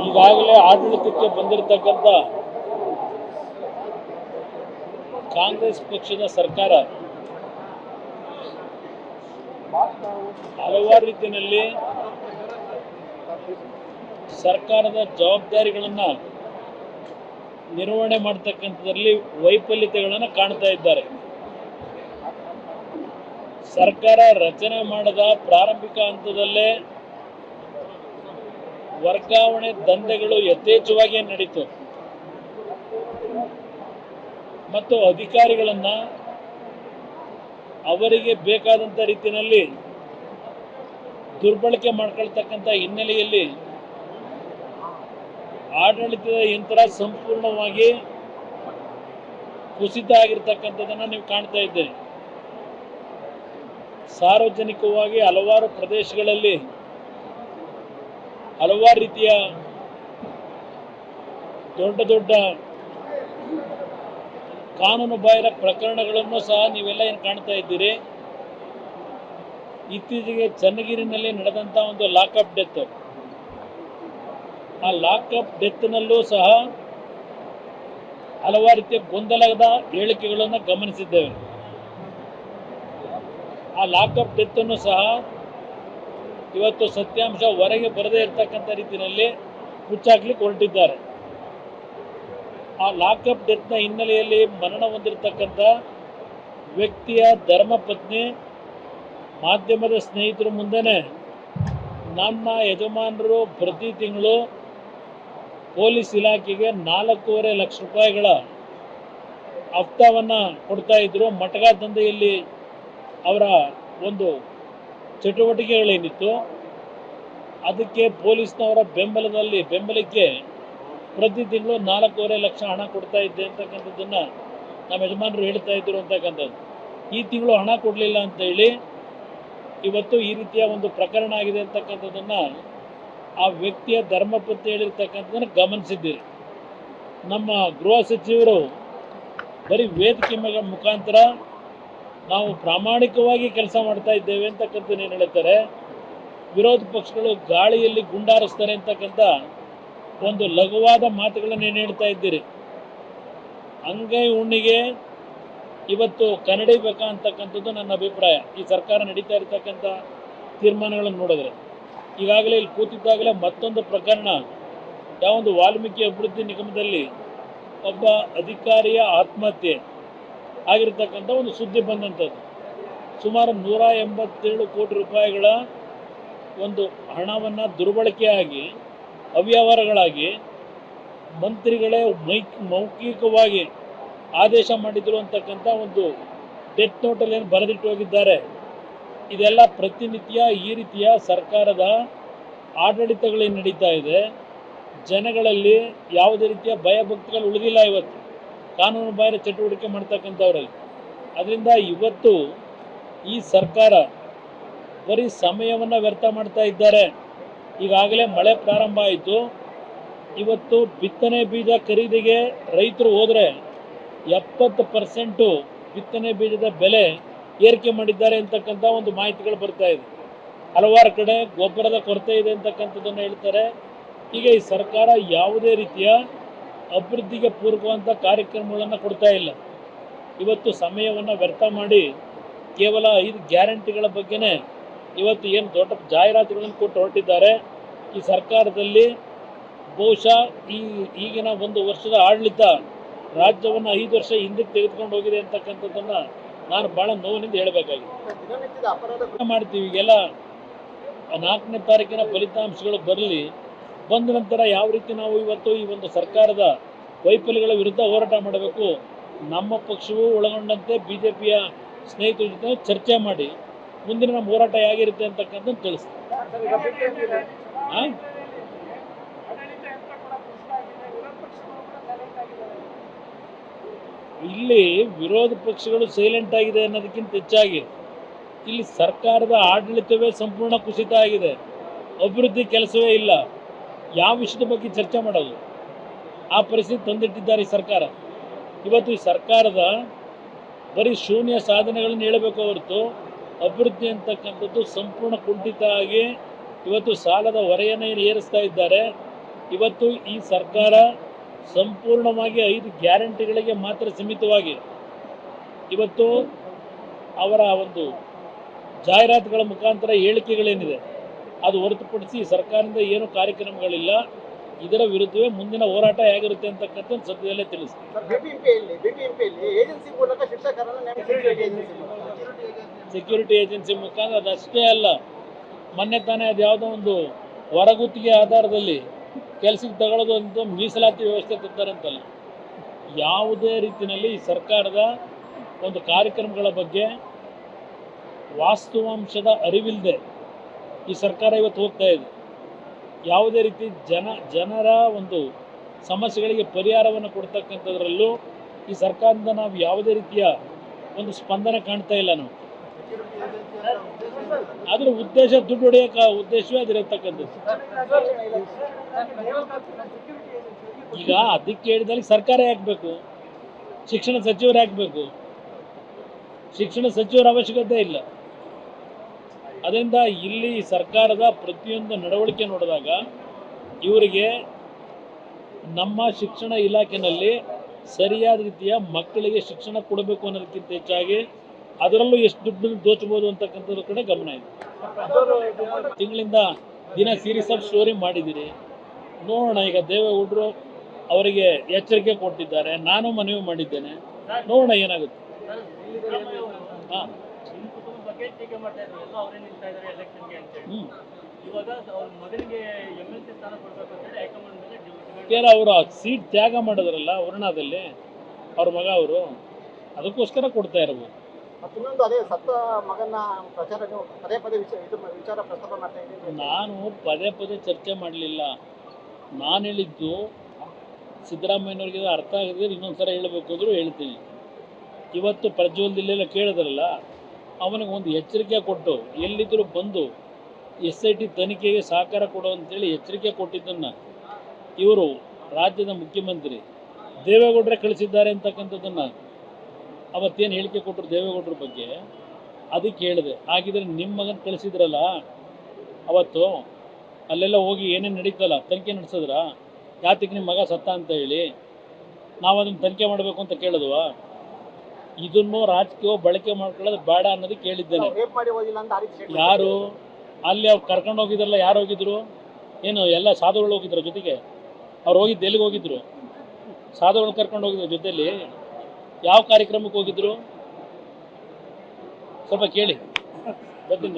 ಈಗಾಗಲೇ ಆಡಳಿತಕ್ಕೆ ಬಂದಿರತಕ್ಕಂಥ ಕಾಂಗ್ರೆಸ್ ಪಕ್ಷದ ಸರ್ಕಾರ ಹಲವಾರು ರೀತಿಯಲ್ಲಿ ಸರ್ಕಾರದ ಜವಾಬ್ದಾರಿಗಳನ್ನು ನಿರ್ವಹಣೆ ಮಾಡ್ತಕ್ಕಂಥದ್ರಲ್ಲಿ ವೈಫಲ್ಯತೆಗಳನ್ನು ಕಾಣ್ತಾ ಇದ್ದಾರೆ. ಸರ್ಕಾರ ರಚನೆ ಮಾಡದ ಪ್ರಾರಂಭಿಕ ಹಂತದಲ್ಲೇ ವರ್ಗಾವಣೆ ದಂಧೆಗಳು ಯಥೇಚ್ಛವಾಗಿ ನಡೀತು. ಮತ್ತು ಅಧಿಕಾರಿಗಳನ್ನ ಅವರಿಗೆ ಬೇಕಾದಂಥ ರೀತಿಯಲ್ಲಿ ದುರ್ಬಳಕೆ ಮಾಡ್ಕೊಳ್ತಕ್ಕಂಥ ಹಿನ್ನೆಲೆಯಲ್ಲಿ ಆಡಳಿತದ ಯಂತ್ರ ಸಂಪೂರ್ಣವಾಗಿ ಕುಸಿತ ಆಗಿರ್ತಕ್ಕಂಥದ್ದನ್ನು ನೀವು ಕಾಣ್ತಾ ಇದ್ದೀರಿ. ಸಾರ್ವಜನಿಕವಾಗಿ ಹಲವಾರು ಪ್ರದೇಶಗಳಲ್ಲಿ ಹಲವಾರು ರೀತಿಯ ದೊಡ್ಡ ದೊಡ್ಡ ಕಾನೂನು ಬಾಹಿರ ಪ್ರಕರಣಗಳನ್ನು ಸಹ ನೀವೆಲ್ಲ ಏನು ಕಾಣ್ತಾ ಇದ್ದೀರಿ? ಇತ್ತೀಚೆಗೆ ಚನ್ನಗಿರಿನಲ್ಲಿ ನಡೆದಂಥ ಒಂದು ಲಾಕಪ್ ಡೆತ್. ಆ ಲಾಕಪ್ ಡೆತ್ನಲ್ಲೂ ಸಹ ಹಲವಾರು ರೀತಿಯ ಗೊಂದಲದ ಹೇಳಿಕೆಗಳನ್ನು ಗಮನಿಸಿದ್ದೇವೆ. ಆ ಲಾಕಪ್ ಡೆತ್ ಅನ್ನು ಸಹ ಇವತ್ತು ಸತ್ಯಾಂಶ ಹೊರಗೆ ಬರದೇ ಇರತಕ್ಕಂಥ ರೀತಿಯಲ್ಲಿ ಮುಚ್ಚಾಕ್ಲಿಕ್ಕೆ ಹೊರಟಿದ್ದಾರೆ. ಆ ಲಾಕಪ್ ಡೆತ್ನ ಹಿನ್ನೆಲೆಯಲ್ಲಿ ಮರಣ ಹೊಂದಿರತಕ್ಕಂಥ ವ್ಯಕ್ತಿಯ ಧರ್ಮಪತ್ನಿ ಮಾಧ್ಯಮದ ಸ್ನೇಹಿತರ ಮುಂದೆನೆ ನನ್ನ ಯಜಮಾನರು ಪ್ರತಿ ತಿಂಗಳು ಪೊಲೀಸ್ ಇಲಾಖೆಗೆ ನಾಲ್ಕೂವರೆ ಲಕ್ಷ ರೂಪಾಯಿಗಳ ಹಫ್ತಾವನ್ನು ಕೊಡ್ತಾ ಇದ್ದರು ಮಟಗಾ ದಂಧೆಯಲ್ಲಿ ಅವರ ಒಂದು ಚಟುವಟಿಕೆಗಳೇನಿತ್ತು ಅದಕ್ಕೆ ಪೊಲೀಸ್ನವರ ಬೆಂಬಲದಲ್ಲಿ ಬೆಂಬಲಕ್ಕೆ ಪ್ರತಿ ತಿಂಗಳು ನಾಲ್ಕೂವರೆ ಲಕ್ಷ ಹಣ ಕೊಡ್ತಾ ಇದ್ದೆ ಅಂತಕ್ಕಂಥದ್ದನ್ನು ನಮ್ಮ ಯಜಮಾನರು ಹೇಳ್ತಾ ಇದ್ದರು ಅಂತಕ್ಕಂಥದ್ದು. ಈ ತಿಂಗಳು ಹಣ ಕೊಡಲಿಲ್ಲ ಅಂತ ಹೇಳಿ ಇವತ್ತು ಈ ರೀತಿಯ ಒಂದು ಪ್ರಕರಣ ಆಗಿದೆ ಅಂತಕ್ಕಂಥದ್ದನ್ನು ಆ ವ್ಯಕ್ತಿಯ ಧರ್ಮಪತ್ನಿ ಹೇಳಿರ್ತಕ್ಕಂಥದ್ದನ್ನು ಗಮನಿಸಿದ್ದೀರಿ. ನಮ್ಮ ಗೃಹ ಸಚಿವರು ಬರೀ ವೇದಿಕೆ ಮುಖಾಂತರ ನಾವು ಪ್ರಾಮಾಣಿಕವಾಗಿ ಕೆಲಸ ಮಾಡ್ತಾ ಇದ್ದೇವೆ ಅಂತಕ್ಕಂಥದ್ದು ಏನು ಹೇಳ್ತಾರೆ? ವಿರೋಧ ಪಕ್ಷಗಳು ಗಾಳಿಯಲ್ಲಿ ಗುಂಡಾರಿಸ್ತಾರೆ ಅಂತಕ್ಕಂಥ ಒಂದು ಲಘುವಾದ ಮಾತುಗಳನ್ನು ಏನು ಹೇಳ್ತಾ ಇದ್ದೀರಿ? ಅಂಗೈ ಉಣ್ಣಿಗೆ ಇವತ್ತು ಕನ್ನಡಿಬೇಕಾ ಅಂತಕ್ಕಂಥದ್ದು ನನ್ನ ಅಭಿಪ್ರಾಯ. ಈ ಸರ್ಕಾರ ನಡೀತಾ ಇರತಕ್ಕಂಥ ತೀರ್ಮಾನಗಳನ್ನು ನೋಡಿದ್ರೆ. ಈಗಾಗಲೇ ಇಲ್ಲಿ ಕೂತಿದ್ದಾಗಲೇ ಮತ್ತೊಂದು ಪ್ರಕರಣ. ಯಾವೊಂದು ವಾಲ್ಮೀಕಿ ಅಭಿವೃದ್ಧಿ ನಿಗಮದಲ್ಲಿ ಒಬ್ಬ ಅಧಿಕಾರಿಯ ಆತ್ಮಹತ್ಯೆ. ಆಗಿರ್ತಕ್ಕಂಥ ಒಂದು ಸುದ್ದಿ ಬಂದಂಥದ್ದು. ಸುಮಾರು ನೂರ ಎಂಬತ್ತೇಳು ಕೋಟಿ ರೂಪಾಯಿಗಳ ಒಂದು ಹಣವನ್ನು ದುರ್ಬಳಕೆಯಾಗಿ, ಅವ್ಯವಹಾರಗಳಾಗಿ ಮಂತ್ರಿಗಳೇ ಮೈಕ್, ಮೌಖಿಕವಾಗಿ ಆದೇಶ ಮಾಡಿದ್ರು ಅಂತಕ್ಕಂಥ ಒಂದು ಡೆತ್ ನೋಟಲ್ಲಿ ಏನು ಬರೆದಿಟ್ಟು ಹೋಗಿದ್ದಾರೆ. ಇದೆಲ್ಲ ಪ್ರತಿನಿತ್ಯ ಈ ರೀತಿಯ ಸರ್ಕಾರದ ಆಡಳಿತಗಳೇನು ನಡೀತಾ ಇದೆ. ಜನಗಳಲ್ಲಿ ಯಾವುದೇ ರೀತಿಯ ಭಯಭಕ್ತಿಗಳು ಉಳಿದಿಲ್ಲ ಇವತ್ತು. ಕಾನೂನು ಬಾಹಿರ ಚಟುವಟಿಕೆ ಮಾಡ್ತಕ್ಕಂಥವ್ರಲ್ಲಿ. ಅದರಿಂದ ಇವತ್ತು ಈ ಸರ್ಕಾರ ಬರೀ ಸಮಯವನ್ನು ವ್ಯರ್ಥ ಮಾಡ್ತಾ ಇದ್ದಾರೆ. ಈಗಾಗಲೇ ಮಳೆ ಪ್ರಾರಂಭ ಆಯಿತು. ಇವತ್ತು ಬಿತ್ತನೆ ಬೀಜ ಖರೀದಿಗೆ ರೈತರು ಹೋದರೆ ಎಪ್ಪತ್ತು ಪರ್ಸೆಂಟು ಬಿತ್ತನೆ ಬೀಜದ ಬೆಲೆ ಏರಿಕೆ ಮಾಡಿದ್ದಾರೆ ಅಂತಕ್ಕಂಥ ಒಂದು ಮಾಹಿತಿಗಳು ಬರ್ತಾ ಇದೆ. ಹಲವಾರು ಕಡೆ ಗೊಬ್ಬರದ ಕೊರತೆ ಇದೆ ಅಂತಕ್ಕಂಥದ್ದನ್ನು ಹೇಳ್ತಾರೆ. ಹೀಗೆ ಈ ಸರ್ಕಾರ ಯಾವುದೇ ರೀತಿಯ ಅಭಿವೃದ್ಧಿಗೆ ಪೂರಕವಂಥ ಕಾರ್ಯಕ್ರಮಗಳನ್ನು ಕೊಡ್ತಾ ಇಲ್ಲ. ಇವತ್ತು ಸಮಯವನ್ನು ವ್ಯರ್ಥ ಮಾಡಿ ಕೇವಲ ಐದು ಗ್ಯಾರಂಟಿಗಳ ಬಗ್ಗೆನೇ ಇವತ್ತು ಏನು ದೊಡ್ಡ ಜಾಹೀರಾತುಗಳನ್ನು ಕೊಟ್ಟು ಹೊರಟಿದ್ದಾರೆ. ಈ ಸರ್ಕಾರದಲ್ಲಿ ಬಹುಶಃ ಈ ಈಗಿನ ಒಂದು ವರ್ಷದ ಆಡಳಿತ ರಾಜ್ಯವನ್ನು ಐದು ವರ್ಷ ಹಿಂದಕ್ಕೆ ತೆಗೆದುಕೊಂಡು ಹೋಗಿದೆ ಅಂತಕ್ಕಂಥದ್ದನ್ನು ನಾನು ಭಾಳ ನೋವಿನಿಂದ ಹೇಳಬೇಕಾಗಿದೆ. ಮಾಡ್ತೀವಿ. ಈಗೆಲ್ಲ ನಾಲ್ಕನೇ ತಾರೀಕಿನ ಫಲಿತಾಂಶಗಳು ಬರಲಿ. ಬಂದ ನಂತರ ಯಾವ ರೀತಿ ನಾವು ಇವತ್ತು ಈ ಒಂದು ಸರ್ಕಾರದ ವೈಫಲ್ಯಗಳ ವಿರುದ್ಧ ಹೋರಾಟ ಮಾಡಬೇಕು. ನಮ್ಮ ಪಕ್ಷವು ಒಳಗೊಂಡಂತೆ ಬಿ ಜೆ ಪಿಯ ಸ್ನೇಹಿತರ ಜೊತೆ ಚರ್ಚೆ ಮಾಡಿ ಮುಂದಿನ ನಮ್ಮ ಹೋರಾಟ ಹೇಗಿರುತ್ತೆ ಅಂತಕ್ಕಂಥದ್ದು ತಿಳಿಸ್ತೀವಿ? ಇಲ್ಲಿ ವಿರೋಧ ಪಕ್ಷಗಳು ಸೈಲೆಂಟ್ ಆಗಿದೆ ಅನ್ನೋದಕ್ಕಿಂತ ಹೆಚ್ಚಾಗಿ ಇಲ್ಲಿ ಸರ್ಕಾರದ ಆಡಳಿತವೇ ಸಂಪೂರ್ಣ ಕುಸಿತ ಆಗಿದೆ. ಅಭಿವೃದ್ಧಿ ಕೆಲಸವೇ ಇಲ್ಲ. ಯಾವ ವಿಷಯದ ಬಗ್ಗೆ ಚರ್ಚೆ ಮಾಡೋದು? ಆ ಪರಿಸ್ಥಿತಿ ತಂದಿಟ್ಟಿದ್ದಾರೆ ಈ ಸರ್ಕಾರ. ಇವತ್ತು ಈ ಸರ್ಕಾರದ ಬರೀ ಶೂನ್ಯ ಸಾಧನೆಗಳನ್ನು ಹೇಳಬೇಕು ಹೊರತು ಅಭಿವೃದ್ಧಿ ಅಂತಕ್ಕಂಥದ್ದು ಸಂಪೂರ್ಣ ಕುಂಠಿತ ಆಗಿ ಇವತ್ತು ಸಾಲದ ಹೊರೆಯನ್ನು ಏರಿಸ್ತಾ ಇದ್ದಾರೆ. ಇವತ್ತು ಈ ಸರ್ಕಾರ ಸಂಪೂರ್ಣವಾಗಿ ಐದು ಗ್ಯಾರಂಟಿಗಳಿಗೆ ಮಾತ್ರ ಸೀಮಿತವಾಗಿ ಇವತ್ತು ಅವರ ಒಂದು ಜಾಹೀರಾತುಗಳ ಮುಖಾಂತರ ಹೇಳಿಕೆಗಳೇನಿದೆ. ಅದು ಹೊರತುಪಡಿಸಿ ಸರ್ಕಾರದಿಂದ ಏನು ಕಾರ್ಯಕ್ರಮಗಳಿಲ್ಲ. ಇದರ ವಿರುದ್ಧವೇ ಮುಂದಿನ ಹೋರಾಟ ಹೇಗಿರುತ್ತೆ ಅಂತಕ್ಕಂಥದ್ದು ಸದ್ಯದಲ್ಲೇ ತಿಳಿಸ್ತೀವಿ ಸೆಕ್ಯೂರಿಟಿ ಏಜೆನ್ಸಿ ಮುಖಾಂತರ ಅದಷ್ಟೇ ಅಲ್ಲ ಮೊನ್ನೆ ತಾನೇ ಅದು ಯಾವುದೋ ಒಂದು ಹೊರಗುತ್ತಿಗೆ ಆಧಾರದಲ್ಲಿ ಕೆಲಸಕ್ಕೆ ತಗೊಳ್ಳೋದು ಅಂತ ಮೀಸಲಾತಿ ವ್ಯವಸ್ಥೆ ತರ್ತಾರಂತಲ್ಲ ಯಾವುದೇ ರೀತಿಯಲ್ಲಿ ಈ ಸರ್ಕಾರದ ಒಂದು ಕಾರ್ಯಕ್ರಮಗಳ ಬಗ್ಗೆ ವಾಸ್ತವಾಂಶದ ಅರಿವಿಲ್ಲದೆ ಈ ಸರ್ಕಾರ ಇವತ್ತು ಹೋಗ್ತಾ ಇದೆ. ಯಾವುದೇ ರೀತಿ ಜನ, ಜನರ ಒಂದು ಸಮಸ್ಯೆಗಳಿಗೆ ಪರಿಹಾರವನ್ನು ಕೊಡ್ತಕ್ಕಂಥದ್ರಲ್ಲೂ ಈ ಸರ್ಕಾರದಿಂದ ನಾವು ಯಾವುದೇ ರೀತಿಯ ಒಂದು ಸ್ಪಂದನೆ ಕಾಣ್ತಾ ಇಲ್ಲ ನಾವು. ಅದ್ರ ಉದ್ದೇಶ ದುಡ್ಡು ಹೊಡೆಯಕ ಉದ್ದೇಶವೇ ಅದಿರತಕ್ಕಂಥದ್ದು. ಈಗ ಅದಕ್ಕೆ ಹೇಳಿದಲ್ಲಿ ಸರ್ಕಾರ ಹಾಕ್ಬೇಕು ಶಿಕ್ಷಣ ಸಚಿವರು ಹಾಕ್ಬೇಕು ಶಿಕ್ಷಣ ಸಚಿವರ ಅವಶ್ಯಕತೆ ಇಲ್ಲ. ಅದರಿಂದ ಇಲ್ಲಿ ಸರ್ಕಾರದ ಪ್ರತಿಯೊಂದು ನಡವಳಿಕೆ ನೋಡಿದಾಗ ಇವರಿಗೆ ನಮ್ಮ ಶಿಕ್ಷಣ ಇಲಾಖೆಯಲ್ಲಿ ಸರಿಯಾದ ರೀತಿಯ ಮಕ್ಕಳಿಗೆ ಶಿಕ್ಷಣ ಕೊಡಬೇಕು ಅನ್ನೋದಕ್ಕಿಂತ ಹೆಚ್ಚಾಗಿ ಅದರಲ್ಲೂ ಎಷ್ಟು ದುಡ್ಡನ್ನು ದೋಚಬಹುದು ಅಂತಕ್ಕಂಥದ್ರ ಕಡೆ ಗಮನ ಇದೆ. ತಿಂಗಳಿಂದ ದಿನ ಸೀರೀಸ್ ಆಫ್ ಸ್ಟೋರಿ ಮಾಡಿದ್ದೀರಿ. ನೋಡೋಣ, ಈಗ ದೇವೇಗೌಡರು ಅವರಿಗೆ ಎಚ್ಚರಿಕೆ ಕೊಟ್ಟಿದ್ದಾರೆ. ನಾನು ಮನವಿ ಮಾಡಿದ್ದೇನೆ. ನೋಡೋಣ ಏನಾಗುತ್ತೆ. ಹಾಂ. ಬಗ್ಗೆ ಟೀಕೆ ಮಾಡ್ತಾ ಇದ್ರು ಎಲ್ಲೋ ಅವರೇ ನಿಲ್ತಾ ಇದ್ದಾರೆ ಎಲೆಕ್ಷನ್ಗೆ ಅಂತ ಹೇಳಿ. ಇವಾಗ ಅವ್ರ ಮಗನಿಗೆ ಎಂ ಎಲ್ ಸಿ ಸ್ಥಾನ ಕೊಡ್ಬೇಕು ಅಂತ ಹೇಳಿ ಹೈಕಮಾಂಡ್ ಮೇಲೆ ಡಿಮಾಂಡ್ ಅವರು ಸೀಟ್ ತ್ಯಾಗ ಮಾಡಿದ್ರಲ್ಲ ವರ್ಣದಲ್ಲಿ ಅವ್ರ ಮಗ ಅವರು ಅದಕ್ಕೋಸ್ಕರ ಕೊಡ್ತಾ ಇರಬಹುದು ಮತ್ತು ಇನ್ನೊಂದು ಅದೇ ಸತ್ತ ಮಗನ ಪ್ರಚಾರ ಪದೇ ಪದೇ ವಿಚಾರ ಇದು ವಿಚಾರ ಪ್ರಸ್ತಾಪ ಮಾಡ್ತಾ ಇದ್ದೀರಿ. ನಾನು ಪದೇ ಪದೇ ಚರ್ಚೆ ಮಾಡಲಿಲ್ಲ. ನಾನು ಹೇಳಿದ್ದು ಸಿದ್ದರಾಮಯ್ಯನವ್ರಿಗೆ ಅರ್ಥ ಆಗಿದ್ರೆ ಇನ್ನೊಂದು ಸಲ ಹೇಳಬೇಕು ಅಂದರೂ ಹೇಳ್ತೀನಿ. ಇವತ್ತು ಪ್ರಜ್ವಲ್ದಿಲ್ಲೆಲ್ಲ ಕೇಳಿದ್ರಲ್ಲ ಅವನಿಗೆ ಒಂದು ಎಚ್ಚರಿಕೆ ಕೊಟ್ಟು ಎಲ್ಲಿದ್ದರೂ ಬಂದು ಎಸ್ ಐ ಟಿ ತನಿಖೆಗೆ ಸಹಕಾರ ಕೊಡು ಅಂತೇಳಿ ಎಚ್ಚರಿಕೆ ಕೊಟ್ಟಿದ್ದನ್ನು ಇವರು ರಾಜ್ಯದ ಮುಖ್ಯಮಂತ್ರಿ ದೇವೇಗೌಡರೇ ಕಳಿಸಿದ್ದಾರೆ ಅಂತಕ್ಕಂಥದ್ದನ್ನು ಅವತ್ತೇನು ಹೇಳಿಕೆ ಕೊಟ್ಟರು ದೇವೇಗೌಡರ ಬಗ್ಗೆ? ಅದಕ್ಕೆ ಹೇಳಿದೆ. ಹಾಗಿದ್ರೆ ನಿಮ್ಮ ಮಗನ ಕಳಿಸಿದ್ರಲ್ಲ, ಅವತ್ತು ಅಲ್ಲೆಲ್ಲ ಹೋಗಿ ಏನೇನು ನಡೀತಲ್ಲ, ತನಿಖೆ ನಡೆಸಿದ್ರ? ಯಾತಕ್ಕೆ ನಿಮ್ಮ ಮಗ ಸತ್ತ ಅಂತ ಹೇಳಿ ನಾವು ಅದನ್ನು ತನಿಖೆ ಮಾಡಬೇಕು ಅಂತ ಕೇಳಿದ್ವಾ? ಇದನ್ನು ರಾಜಕೀಯ ಬಳಕೆ ಮಾಡ್ಕೊಳ್ಳೋದು ಬೇಡ ಅನ್ನೋದು ಕೇಳಿದ್ದೇನೆ. ಯಾರು? ಅಲ್ಲಿ ಅವ್ರು ಕರ್ಕೊಂಡು ಹೋಗಿದ್ರಲ್ಲ ಯಾರು ಹೋಗಿದ್ರು? ಏನು ಎಲ್ಲ ಸಾಧುಗಳು ಹೋಗಿದ್ರು ಜೊತೆಗೆ? ಅವ್ರು ಹೋಗಿದ್ದು ಎಲ್ಲಿಗೆ ಹೋಗಿದ್ರು? ಸಾಧುಗಳು ಕರ್ಕೊಂಡು ಹೋಗಿದ್ರು ಜೊತೆಯಲ್ಲಿ ಯಾವ ಕಾರ್ಯಕ್ರಮಕ್ಕೆ ಹೋಗಿದ್ರು? ಸ್ವಲ್ಪ ಕೇಳಿ. ಬರ್ತೀನಿ